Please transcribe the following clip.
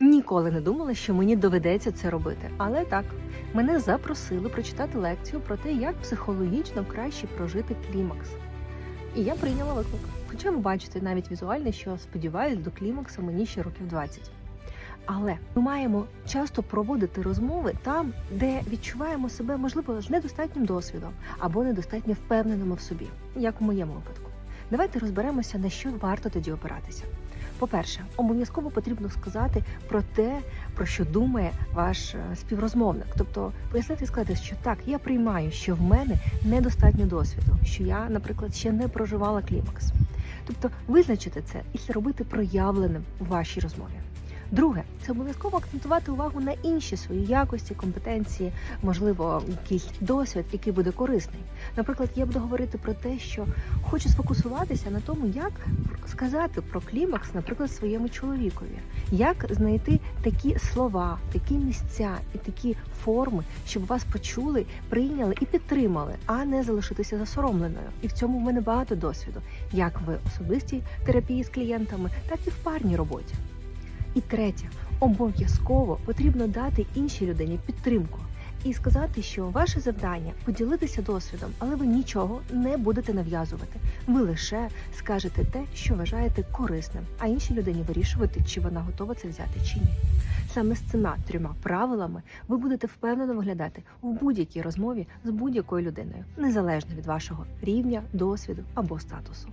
Ніколи не думала, що мені доведеться це робити. Але так, мене запросили прочитати лекцію про те, як психологічно краще прожити клімакс. І я прийняла виклик. Хоча ви бачите навіть візуально, що сподіваюсь, до клімаксу мені ще років 20. Але ми маємо часто проводити розмови там, де відчуваємо себе, можливо, з недостатнім досвідом або недостатньо впевненими в собі, як у моєму випадку. Давайте розберемося, на що варто тоді опиратися. По-перше, обов'язково потрібно сказати про те, про що думає ваш е, співрозмовник. Тобто пояснити і сказати, що так, я приймаю, що в мене недостатньо досвіду, що я, наприклад, ще не проживала клімакс. Тобто визначити це і робити проявленим у вашій розмові. Друге, це обов'язково акцентувати увагу на інші свої якості, компетенції, можливо, якийсь досвід, який буде корисний. Наприклад, я буду говорити про те, що хочу сфокусуватися на тому, як сказати про клімакс, наприклад, своєму чоловікові, як знайти такі слова, такі місця і такі форми, щоб вас почули, прийняли і підтримали, а не залишитися засоромленою. І в цьому в мене багато досвіду, як в особистій терапії з клієнтами, так і в парній роботі. І третє, обов'язково потрібно дати іншій людині підтримку і сказати, що ваше завдання поділитися досвідом, але ви нічого не будете нав'язувати. Ви лише скажете те, що вважаєте корисним, а іншій людині вирішувати, чи вона готова це взяти чи ні. Саме з цими трьома правилами ви будете впевнено виглядати у будь-якій розмові з будь-якою людиною, незалежно від вашого рівня, досвіду або статусу.